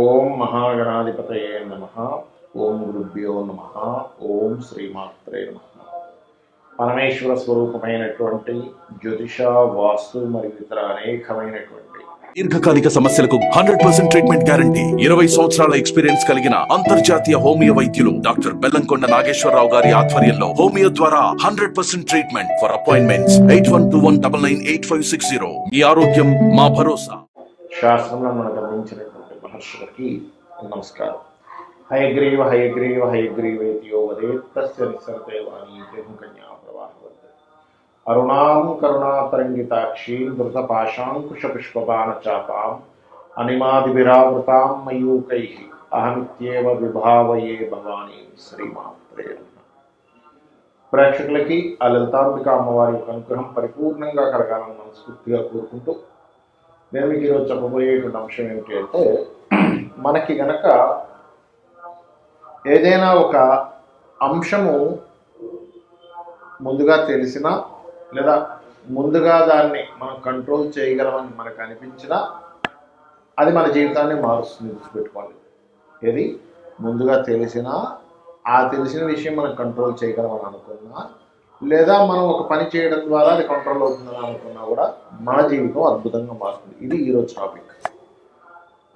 ఓం మహాగణాధిపతయే నమ. ఓం గురుభ్యో నమ. ఓం శ్రీమాత్రే నమ. పరమేశ్వర స్వరూపమైనటువంటి జ్యోతిష వాస్తు మరియు ఇతర అనేకమైనటువంటి దీర్ఘకాలిక సమస్యలకు హండ్రెడ్ పర్సెంట్ ట్రీట్మెంట్ గ్యారంటీ ఇరవై సంవత్సరాల ఎక్స్పీరియన్స్ కలిగిన అంతర్జాతీయ హోమియో వైద్యులు డాక్టర్ బెల్లంకొండ నాగేశ్వరరావు గారి ఆధ్వర్యంలో హోమియో ద్వారా hundred percent treatment for appointments. Eight one two one double nine eight five six zero. మీ ఆరోగ్యం మా భరోసా. శాస్త్రంలో మనం గమనించినటువంటి మహర్షులకి నమస్కారం హయగ్రీవ హయగ్రీవ హయగ్రీవేతి యో వదేత్తస్య నిస్సరతే వాణీ కన్యా ప్రవాహవత్ అరుణాం కరుణాతరంగితాక్షీం ధృతపాశాంకుశ పుష్పపాన చాపాం అనిమాదిభిరావృతాం మయూకై అహమిత్యేవ విభావయే భవానీ శ్రీమాత్రే నమః. ప్రేక్షకులకి ఆ లలితాంబిక అమ్మవారి యొక్క అనుగ్రహం పరిపూర్ణంగా కలగాలని మనస్ఫూర్తిగా కోరుకుంటూ నేను మీకు ఈరోజు చెప్పబోయేటువంటి అంశం ఏమిటి అంటే మనకి గనక ఏదైనా ఒక అంశము ముందుగా తెలిసినా లేదా ముందుగా దాన్ని మనం కంట్రోల్ చేయగలమని మనకు అనిపించినా అది మన జీవితాన్ని మారుస్తుంది గుర్తుపెట్టుకోండి. ఏది? ముందుగా తెలిసినా ఆ తెలిసిన విషయం మనం కంట్రోల్ చేయగలమని అనుకున్నా లేదా మనం ఒక పని చేయడం ద్వారా అది కంట్రోల్ అవుతుందని అనుకున్నా కూడా మన జీవితం అద్భుతంగా మారుతుంది. ఇది ఈరోజు టాపిక్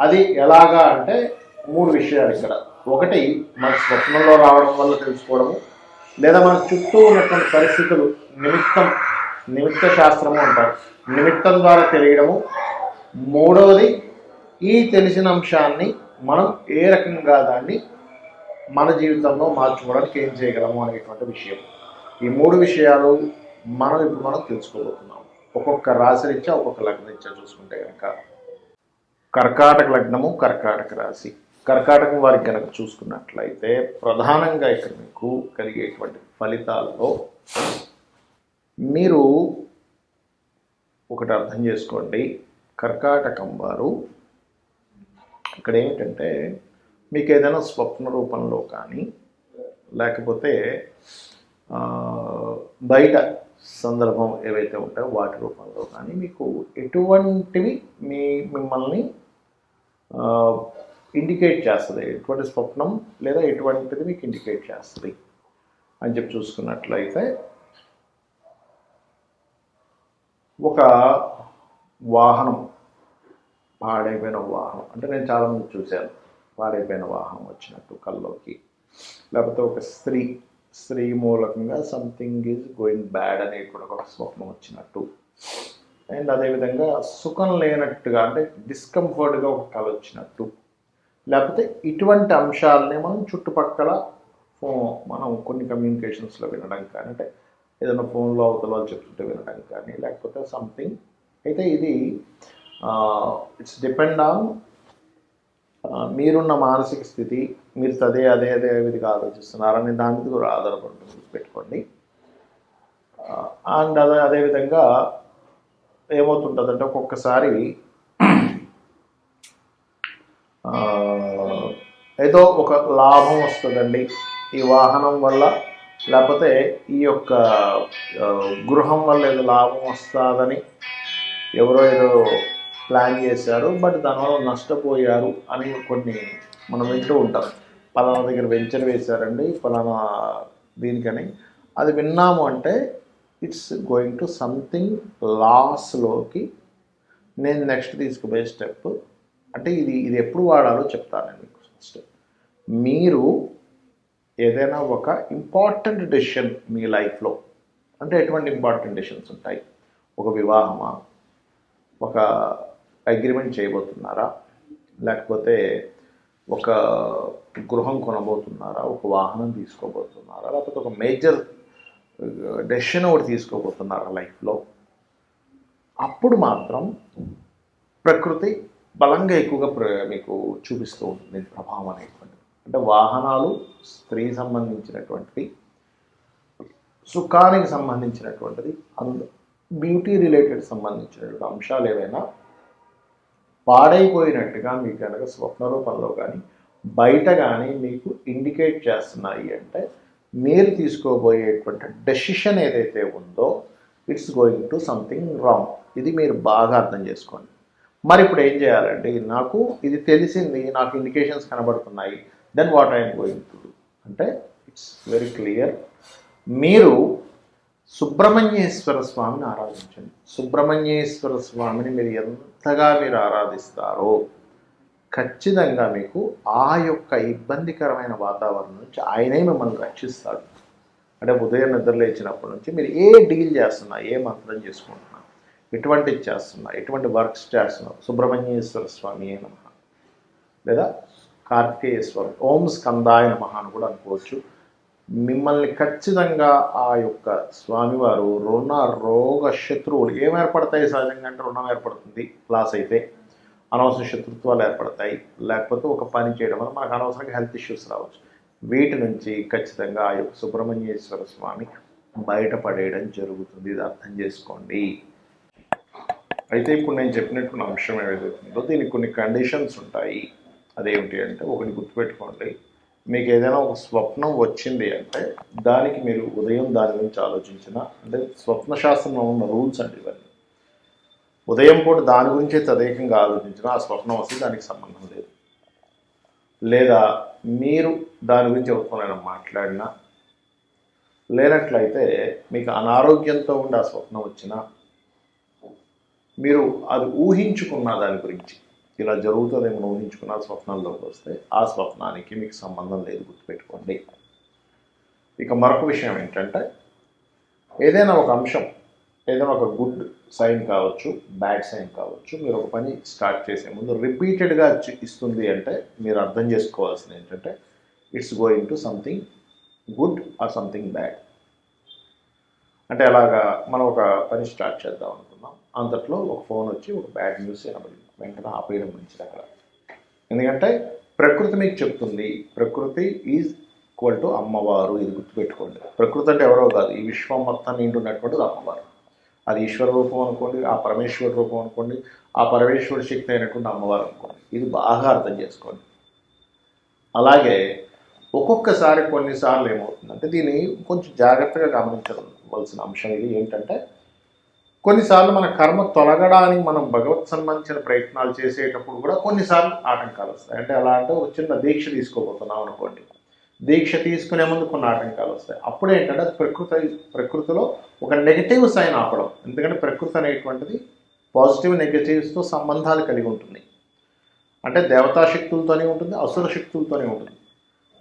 అది ఎలాగా అంటే మూడు విషయాలు ఇక్కడ. ఒకటి మన స్వప్నంలో రావడం వల్ల తెలుసుకోవడము లేదా మన చుట్టూ ఉన్నటువంటి పరిస్థితులు నిమిత్తం నిమిత్త శాస్త్రము అంటారు. నిమిత్తం ద్వారా తెలియడము. మూడవది ఈ తెలిసిన అంశాన్ని మనం ఏ రకంగా దాన్ని మన జీవితంలో మార్చుకోవడానికి ఏం చేయగలము అనేటువంటి విషయం. ఈ మూడు విషయాలు మనం ఇప్పుడు మనం తెలుసుకోబోతున్నాం. ఒక్కొక్క రాశి రీత్యా ఒక్కొక్క లగ్నం రీత్యా చూసుకుంటే కనుక కర్కాటక లగ్నము కర్కాటక రాశి. కర్కాటకం వారికి కనుక చూసుకున్నట్లయితే ప్రధానంగా ఇక్కడ మీకు కలిగేటువంటి ఫలితాల్లో మీరు ఒకటి అర్థం చేసుకోండి. కర్కాటకం వారు ఇక్కడ ఏమిటంటే మీకు ఏదైనా స్వప్న రూపంలో కానీ లేకపోతే బయట సందర్భం ఏవైతే ఉంటాయో వాటి రూపంలో కానీ మీకు ఎటువంటివి మీ మిమ్మల్ని ఇండికేట్ చేస్తుంది? ఎటువంటి స్వప్నం లేదా ఎటువంటిది మీకు ఇండికేట్ చేస్తుంది? అని చెప్పి చూసుకున్నట్లయితే ఒక వాహనం పాడైపోయిన వాహనం అంటే నేను చాలామంది చూశాను పాడైపోయిన వాహనం వచ్చినట్టు కల్లోకి లేకపోతే ఒక స్త్రీ స్త్రీ మూలకంగా సంథింగ్ ఈజ్ గోయింగ్ బ్యాడ్ అనే కూడా ఒక స్వప్నం వచ్చినట్టు. అండ్ అదేవిధంగా సుఖం లేనట్టుగా అంటే డిస్కంఫర్ట్గా ఒక కళ వచ్చినట్టు. లేకపోతే ఇటువంటి అంశాలని మనం చుట్టుపక్కల ఫోన్ మనం కొన్ని కమ్యూనికేషన్స్లో వినడం కానీ అంటే ఏదైనా ఫోన్లో అవతల వాళ్ళు చెప్తుంటే వినడం కానీ లేకపోతే సంథింగ్ అయితే ఇది ఇట్స్ డిపెండ్ ఆన్ మీరున్న మానసిక స్థితి మీరు అదే అదే అదే విధిగా ఆలోచిస్తున్నారని దాని మీద కూడా ఆధారపడుతుంది పెట్టుకోండి. అండ్ అదే అదేవిధంగా ఏమవుతుంటుందంటే ఒక్కొక్కసారి ఏదో ఒక లాభం వస్తుందండి. ఈ వాహనం వల్ల లేకపోతే ఈ యొక్క గృహం వల్ల ఏదో లాభం వస్తుందని ఎవరో ఏదో ప్లాన్ చేశారు బట్ దానివల్ల నష్టపోయారు అని కొన్ని మనం వింటూ ఉంటాం. పలానా దగ్గర వెంచర్ వేశారండి పలానా దీనికని. అది విన్నాము అంటే ఇట్స్ గోయింగ్ టు సంథింగ్ లాస్లోకి నేను నెక్స్ట్ తీసుకుపోయే స్టెప్ అంటే ఇది ఇది ఎప్పుడు వాడాలో చెప్తాను నేను మీకు ఫస్ట్ మీరు ఏదైనా ఒక ఇంపార్టెంట్ డెసిషన్ మీ లైఫ్లో అంటే ఎటువంటి ఇంపార్టెంట్ డెసిషన్స్ ఉంటాయి? ఒక వివాహమా? ఒక అగ్రిమెంట్ చేయబోతున్నారా? లేకపోతే ఒక గృహం కొనబోతున్నారా ఒక వాహనం తీసుకోబోతున్నారా లేకపోతే ఒక మేజర్ డెసిషన్ ఒకటి తీసుకోబోతున్నారా లైఫ్లో? అప్పుడు మాత్రం ప్రకృతి బలంగా ఎక్కువగా ప్ర మీకు చూపిస్తూ ఉంటుంది ప్రభావం అనేటువంటిది. అంటే వాహనాలు స్త్రీ సంబంధించినటువంటిది సుఖానికి సంబంధించినటువంటిది అంద బ్యూటీ రిలేటెడ్ సంబంధించినటువంటి అంశాలు ఏవైనా పాడైపోయినట్టుగా మీకు కనుక స్వప్న రూపంలో కానీ బయట కానీ మీకు ఇండికేట్ చేస్తున్నాయి అంటే మీరు తీసుకోబోయేటువంటి డెసిషన్ ఏదైతే ఉందో it's going to something wrong ఇది మీరు బాగా అర్థం చేసుకోండి. మరి ఇప్పుడు ఏం చేయాలండి నాకు ఇది తెలిసింది నాకు ఇండికేషన్స్ కనబడుతున్నాయి then what I'm going to do అంటే ఇట్స్ వెరీ క్లియర్ మీరు సుబ్రహ్మణ్యేశ్వర స్వామిని ఆరాధించండి. సుబ్రహ్మణ్యేశ్వర స్వామిని మీరు ఎంతగా మీరు ఆరాధిస్తారో ఖచ్చితంగా మీకు ఆ యొక్క ఇబ్బందికరమైన వాతావరణం నుంచి ఆయనే మిమ్మల్ని రక్షిస్తాడు. అంటే ఉదయం నిద్ర లేచినప్పటి నుంచి మీరు ఏ డీల్ చేస్తున్నా ఏ మంత్రం చేసుకుంటున్నా ఎటువంటి చేస్తున్నా ఎటువంటి వర్క్స్ చేస్తున్నా సుబ్రహ్మణ్యేశ్వర స్వామి నమ? లేదా కార్తికేయేశ్వరం ఓం స్కందాయ నమ అని కూడా అనుకోవచ్చు. మిమ్మల్ని ఖచ్చితంగా ఆ యొక్క స్వామివారు రుణ రోగ శత్రువులు ఏం ఏర్పడతాయి? సహజంగా అంటే రుణం ఏర్పడుతుంది లాస్ అయితే. అనవసర శత్రుత్వాలు ఏర్పడతాయి. లేకపోతే ఒక పని చేయడం వల్ల మనకు అనవసరంగా హెల్త్ ఇష్యూస్ రావచ్చు. వీటి నుంచి ఖచ్చితంగా ఆ యొక్క సుబ్రహ్మణ్యేశ్వర స్వామి బయటపడేయడం జరుగుతుంది. ఇది అర్థం చేసుకోండి. అయితే ఇప్పుడు నేను చెప్పినటువంటి అంశం ఏదైతే ఉందో దీనికి కొన్ని కండిషన్స్ ఉంటాయి. అదేమిటి అంటే ఒకటి గుర్తుపెట్టుకోండి. మీకు ఏదైనా ఒక స్వప్నం వచ్చింది అంటే దానికి మీరు ఉదయం దాని గురించి ఆలోచించిన అంటే స్వప్న శాస్త్రంలో ఉన్న రూల్స్ అండి ఇవన్నీ. ఉదయం పూట దాని గురించే తదేకంగా ఆలోచించిన ఆ స్వప్నం వస్తే దానికి సంబంధం లేదు. లేదా మీరు దాని గురించి ఎవరితోనైనా మాట్లాడినా లేనట్లయితే మీకు అనారోగ్యంతో ఉండి ఆ స్వప్నం వచ్చినా మీరు అది ఊహించుకున్న దాని గురించి ఇలా జరుగుతుందేమో ఊహించుకున్న స్వప్నంలోకి వస్తే ఆ స్వప్నానికి మీకు సంబంధం లేదు గుర్తుపెట్టుకోండి. ఇక మరొక విషయం ఏంటంటే ఏదైనా ఒక అంశం ఏదైనా ఒక గుడ్ సైన్ కావచ్చు బ్యాడ్ సైన్ కావచ్చు మీరు ఒక పని స్టార్ట్ చేసే ముందు రిపీటెడ్గా ఇస్తుంది అంటే మీరు అర్థం చేసుకోవాల్సింది ఏంటంటే it's going to something good or something bad. అంటే అలాగా మనం ఒక పని స్టార్ట్ చేద్దాం అనుకున్నాం అంతట్లో ఒక ఫోన్ వచ్చి ఒక బ్యాడ్ న్యూస్ వినబడింది. వెంటనే ఆపేయడం మంచిది అక్కడ. ఎందుకంటే ప్రకృతి మీకు చెప్తుంది ప్రకృతి ఈజ్ ఈక్వల్ టు అమ్మవారు ఇది గుర్తుపెట్టుకోండి. ప్రకృతి అంటే ఎవరో కాదు ఈ విశ్వం మొత్తం నిండున్నటువంటిది అమ్మవారు. అది ఈశ్వర రూపం అనుకోండి ఆ పరమేశ్వర రూపం అనుకోండి ఆ పరమేశ్వర శక్తి అయినటువంటి అమ్మవారు అనుకోండి. ఇది బాగా అర్థం చేసుకోండి. అలాగే ఒక్కొక్కసారి కొన్నిసార్లు ఏమవుతుందంటే దీన్ని కొంచెం జాగ్రత్తగా గమనించవలసిన అంశం ఇది ఏంటంటే కొన్నిసార్లు మన కర్మ తొలగడానికి మనం భగవత్ సంబంధించిన ప్రయత్నాలు చేసేటప్పుడు కూడా కొన్నిసార్లు ఆటంకాలు వస్తాయి. అంటే ఎలా అంటే ఒక చిన్న దీక్ష తీసుకోబోతున్నాం అనుకోండి. దీక్ష తీసుకునే ముందు కొన్ని ఆటంకాలు వస్తాయి. అప్పుడు ఏంటంటే ప్రకృతి ప్రకృతిలో ఒక నెగిటివ్ సైన్ ఆపడం. ఎందుకంటే ప్రకృతి అనేటువంటిది పాజిటివ్ నెగిటివ్స్తో సంబంధాలు కలిగి ఉంటుంది. అంటే దేవతా శక్తులతోనే ఉంటుంది అసుర శక్తులతోనే ఉంటుంది.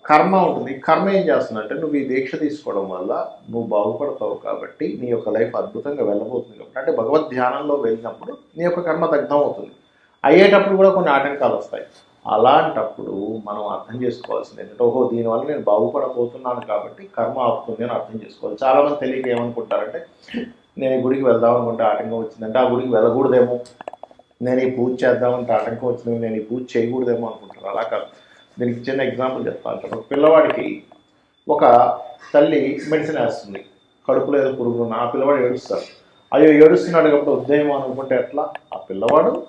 కర్మ ఉంటుంది. కర్మ ఏం చేస్తుందంటే నువ్వు ఈ దీక్ష తీసుకోవడం వల్ల నువ్వు బాగుపడతావు కాబట్టి నీ యొక్క లైఫ్ అద్భుతంగా వెళ్ళబోతుంది కాబట్టి. అంటే భగవద్ ధ్యానంలో వెళ్ళినప్పుడు నీ యొక్క కర్మ దగ్ధం అవుతుంది. అయ్యేటప్పుడు కూడా కొన్ని ఆటంకాలు వస్తాయి. అలాంటప్పుడు మనం అర్థం చేసుకోవాల్సింది ఏంటంటే ఓహో దీనివల్ల నేను బాగుపడబోతున్నాను కాబట్టి కర్మ ఆపుతుంది అని అర్థం చేసుకోవాలి. చాలామంది తెలియక ఏమనుకుంటారంటే నేను ఈ గుడికి వెళ్దాం అనుకుంటే ఆటంకం వచ్చిందంటే ఆ గుడికి వెళ్ళకూడదేమో. నేను ఈ పూజ చేద్దామంటే ఆటంకం వచ్చింది నేను ఈ పూజ చేయకూడదేమో అనుకుంటారు. అలా కాదు. దీనికి చిన్న ఎగ్జాంపుల్ చెప్తాను. ఒక పిల్లవాడికి ఒక తల్లి మెడిసిన్ వేస్తుంది. కడుపులో ఏదో పురుగు ఉన్న ఆ పిల్లవాడు ఏడుస్తాడు. అయ్యో ఏడుస్తున్నాడు కాబట్టి వద్దేమో అనుకుంటే ఎట్లా? ఆ పిల్లవాడు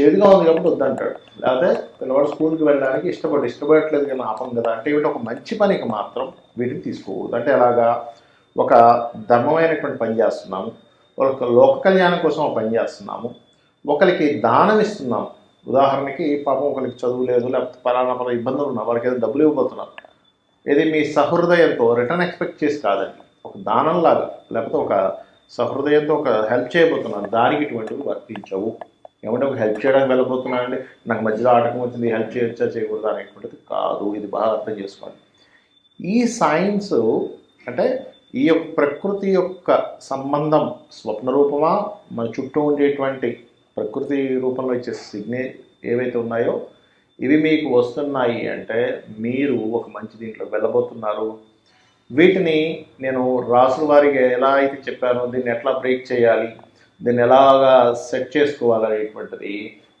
చేదుగా ఉంది కాబట్టి వద్దంటాడు. లేకపోతే పిల్లవాడు స్కూల్కి వెళ్ళడానికి ఇష్టపడి ఇష్టపడట్లేదు కానీ ఆపం కదా. అంటే ఇవి ఒక మంచి పనికి మాత్రం వీటిని తీసుకోకూడదు. అంటే అలాగా ఒక ధర్మమైనటువంటి పని చేస్తున్నాము. ఒక లోక కళ్యాణం కోసం పని చేస్తున్నాము. ఒకరికి దానం ఇస్తున్నాము. ఉదాహరణకి పాపం ఒకరికి చదువు లేదు లేకపోతే పలానా పలానా ఇబ్బందులు ఉన్నా వాళ్ళకి ఏదో డబ్బులు ఇవ్వబోతున్నారు. ఇది మీ సహృదయంతో రిటర్న్ ఎక్స్పెక్ట్ చేసి కాదండి. ఒక దానంలాగా లేకపోతే ఒక సహృదయంతో ఒక హెల్ప్ చేయబోతున్నారు. దానికి ఇటువంటివి వర్తించవు. ఏమంటే ఒక హెల్ప్ చేయడానికి వెళ్ళబోతున్నానండి నాకు మధ్యలో ఆటకం వచ్చింది హెల్ప్ చేయొచ్చా చేయకూడదా అనేటువంటిది కాదు. ఇది బాగా అర్థం చేసుకోండి ఈ సైన్స్ అంటే ఈ యొక్క ప్రకృతి యొక్క సంబంధం స్వప్న రూపమా మన చుట్టూ ఉండేటువంటి ప్రకృతి రూపంలో ఇచ్చే సిగ్నే ఏవైతే ఉన్నాయో ఇవి మీకు వస్తున్నాయి అంటే మీరు ఒక మంచి దీంట్లో వెళ్ళబోతున్నారు. వీటిని నేను రాసుల వారికి ఎలా అయితే చెప్పానో దీన్ని ఎట్లా బ్రేక్ చేయాలి దీన్ని ఎలాగా సెట్ చేసుకోవాలనేటువంటిది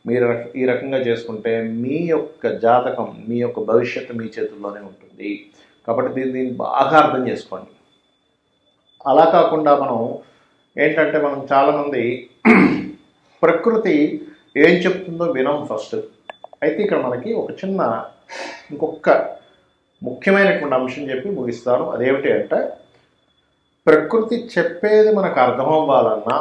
మీరు ఈ రకంగా చేసుకుంటే మీ యొక్క జాతకం మీ యొక్క భవిష్యత్తు మీ చేతుల్లోనే ఉంటుంది. కాబట్టి దీన్ని దీన్ని బాగా అర్థం చేసుకోండి. అలా కాకుండా మనం ఏంటంటే మనం చాలామంది ప్రకృతి ఏం చెప్తుందో వినం ఫస్ట్. అయితే ఇక్కడ మనకి ఒక చిన్న ఇంకొక ముఖ్యమైనటువంటి అంశం చెప్పి ముగిస్తాను. అదేమిటి అంటే ప్రకృతి చెప్పేది మనకు అర్థం అవ్వాలన్నా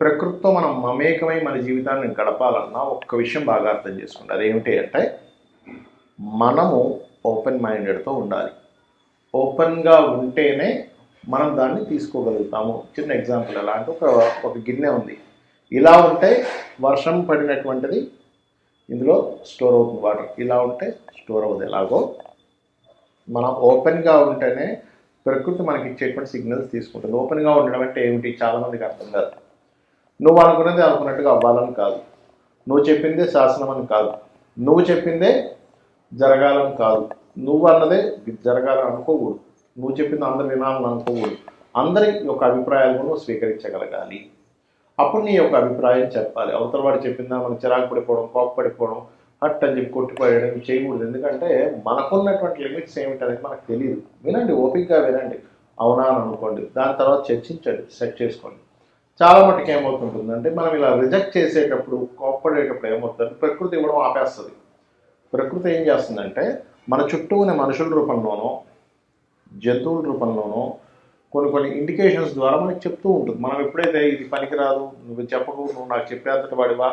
ప్రకృతితో మనం మమేకమై మన జీవితాన్ని గడపాలన్నా ఒక్క విషయం బాగా అర్థం చేసుకోండి. అదేమిటి అంటే మనము ఓపెన్ మైండెడ్తో ఉండాలి. ఓపెన్గా ఉంటేనే మనం దాన్ని తీసుకోగలుగుతాము. చిన్న ఎగ్జాంపుల్ ఎలా అంటే ఒక ఒక గిన్నె ఉంది. ఇలా ఉంటే వర్షం పడినటువంటిది ఇందులో స్టోర్ అవుతుంది. వాటర్ ఇలా ఉంటే స్టోర్ అవుతుంది ఎలాగో మనం ఓపెన్గా ఉంటేనే ప్రకృతి మనకి ఇచ్చేటువంటి సిగ్నల్స్ తీసుకుంటుంది. ఓపెన్గా ఉండడం అంటే ఏమిటి? చాలామందికి అర్థం కాదు. నువ్వు అనుకున్నది అనుకున్నట్టుగా అవ్వాలని కాదు. నువ్వు చెప్పిందే శాసనం అని కాదు. నువ్వు చెప్పిందే జరగాలని కాదు. నువ్వు అన్నదే జరగాలని అనుకోకూడదు. నువ్వు చెప్పింది అందరు వినాలని అనుకోకూడదు. అందరి యొక్క అభిప్రాయాలను స్వీకరించగలగాలి. అప్పుడు నీ యొక్క అభిప్రాయం చెప్పాలి. అవతల వాడు చెప్పిందా మనకు చిరాకు పడిపోవడం కోపపడిపోవడం హట్ అని చెప్పి కొట్టిపోయడం చేయకూడదు. ఎందుకంటే మనకున్నటువంటి లిమిట్స్ ఏమిటనేది మనకు తెలియదు వినండి ఓపికగా వినండి. అవునా అని అనుకోండి. దాని తర్వాత చర్చించండి సెట్ చేసుకోండి. చాలా మటుకు ఏమవుతుంటుందంటే మనం ఇలా రిజెక్ట్ చేసేటప్పుడు కోప్పడేటప్పుడు ఏమవుతుందంటే ప్రకృతి ఇవ్వడం ఆపేస్తుంది. ప్రకృతి ఏం చేస్తుందంటే మన చుట్టూ ఉన్న మనుషుల రూపంలోనో జంతువుల రూపంలోనో కొన్ని కొన్ని ఇండికేషన్స్ ద్వారా మనకి చెప్తూ ఉంటుంది. మనం ఎప్పుడైతే ఇది పనికిరాదు నువ్వు చెప్పకు నువ్వు నాకు చెప్పేంతటి వాడివా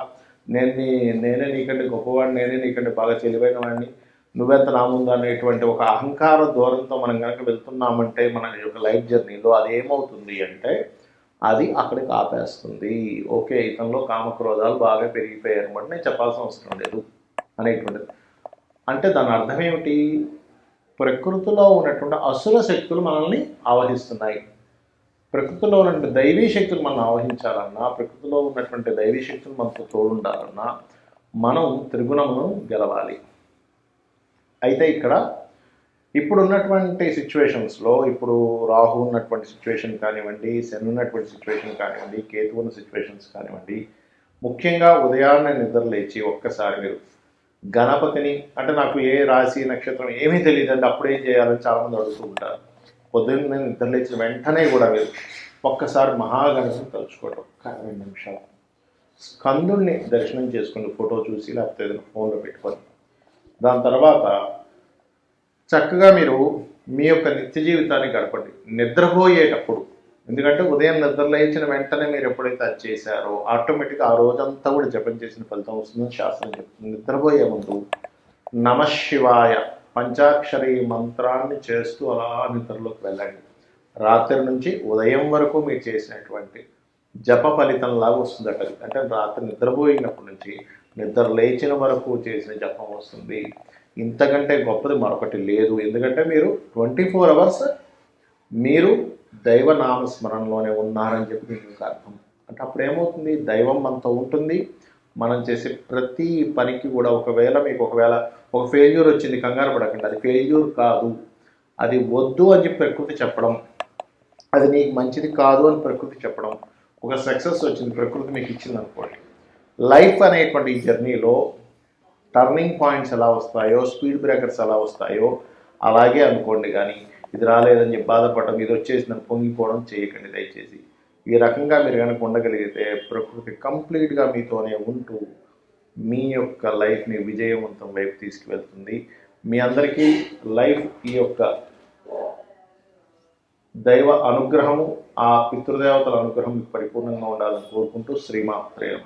నేను నీ నేనే నీకంటే గొప్పవాడిని నేనే నీకంటే బాగా తెలివైన వాడిని నువ్వెంత నా ముందు అనేటువంటి ఒక అహంకార దూరంతో మనం కనుక వెళ్తున్నామంటే మన యొక్క లైఫ్ జర్నీలో అది ఏమవుతుంది అంటే అది అక్కడికి ఆపేస్తుంది. ఓకే ఇతనిలో కామక్రోధాలు బాగా పెరిగిపోయాయి అనమాట నేను చెప్పాల్సిన అవసరం లేదు అనేటువంటిది. అంటే దాని అర్థం ఏమిటి? ప్రకృతిలో ఉన్నటువంటి అసుర శక్తులు మనల్ని ఆవహిస్తున్నాయి. ప్రకృతిలో ఉన్నటువంటి దైవీ శక్తులు మనం ఆవహించాలన్నా ప్రకృతిలో ఉన్నటువంటి దైవీ శక్తులు మనతో తోడుండాలన్నా మనం త్రిగుణమును గెలవాలి. అయితే ఇక్కడ ఇప్పుడు ఉన్నటువంటి సిచ్యువేషన్స్లో ఇప్పుడు రాహు ఉన్నటువంటి సిచ్యువేషన్ కానివ్వండి శని ఉన్నటువంటి సిచ్యువేషన్ కానివ్వండి కేతు ఉన్న సిచ్యువేషన్స్ కానివ్వండి ముఖ్యంగా ఉదయాన్నే నిద్ర లేచి ఒక్కసారి మీరు గణపతిని అంటే నాకు ఏ రాశి నక్షత్రం ఏమీ తెలియదు అంటే అప్పుడేం చేయాలని చాలామంది అడుగుతూ ఉంటారు. పొద్దున్న నిద్ర లేచిన వెంటనే కూడా మీరు ఒక్కసారి మహాగణపతిని తలుచుకోవడం ఒక్క రెండు నిమిషాలు. స్కందుణ్ణి దర్శనం చేసుకుని ఫోటో చూసి లేకపోతే ఏదైనా ఫోన్లో పెట్టుకొని. దాని తర్వాత చక్కగా మీరు మీ యొక్క నిత్య జీవితాన్ని గడపండి. నిద్రపోయేటప్పుడు ఎందుకంటే ఉదయం నిద్ర లేచిన వెంటనే మీరు ఎప్పుడైతే అది చేశారో ఆటోమేటిక్గా ఆ రోజంతా కూడా జపం చేసిన ఫలితం వస్తుందని శాస్త్రం చెప్తుంది. నిద్రపోయే ముందు నమశివాయ పంచాక్షరి మంత్రాన్ని చేస్తూ అలా నిద్రలోకి వెళ్ళండి. రాత్రి నుంచి ఉదయం వరకు మీరు చేసినటువంటి జప ఫలితంలాగా వస్తుందట అంటే రాత్రి నిద్రపోయినప్పటి నుంచి నిద్ర లేచిన వరకు చేసిన జపం వస్తుంది. ఇంతకంటే గొప్పది మరొకటి లేదు. ఎందుకంటే మీరు ట్వంటీ ఫోర్ అవర్స్ మీరు దైవ నామస్మరణలోనే ఉన్నారని చెప్పి మీకు అర్థం. అంటే అప్పుడు ఏమవుతుంది దైవం మనతో ఉంటుంది. మనం చేసే ప్రతి పనికి కూడా ఒకవేళ మీకు ఒకవేళ ఒక ఫెయిల్యూర్ వచ్చింది కంగారు పడకండి. అది ఫెయిల్యూర్ కాదు. అది వద్దు అని చెప్పి ప్రకృతి చెప్పడం. అది నీకు మంచిది కాదు అని ప్రకృతి చెప్పడం. ఒక సక్సెస్ వచ్చింది ప్రకృతి మీకు ఇచ్చింది అనుకోండి. లైఫ్ అనేటువంటి ఈ జర్నీలో టర్నింగ్ పాయింట్స్ ఎలా వస్తాయో స్పీడ్ బ్రేకర్స్ ఎలా వస్తాయో అలాగే అనుకోండి కానీ ఇది రాలేదని చెప్పి బాధపడడం ఇది వచ్చేసిందని పొంగిపోవడం చేయకండి దయచేసి. ఈ రకంగా మీరు కనుక ఉండగలిగితే ప్రకృతి కంప్లీట్గా మీతోనే ఉంటూ మీ యొక్క లైఫ్ని విజయవంతం వైపు తీసుకువెళ్తుంది. మీ అందరికీ లైఫ్ ఈ యొక్క దైవ అనుగ్రహము ఆ పితృదేవతల అనుగ్రహం పరిపూర్ణంగా ఉండాలని కోరుకుంటూ శ్రీమాత్రేయం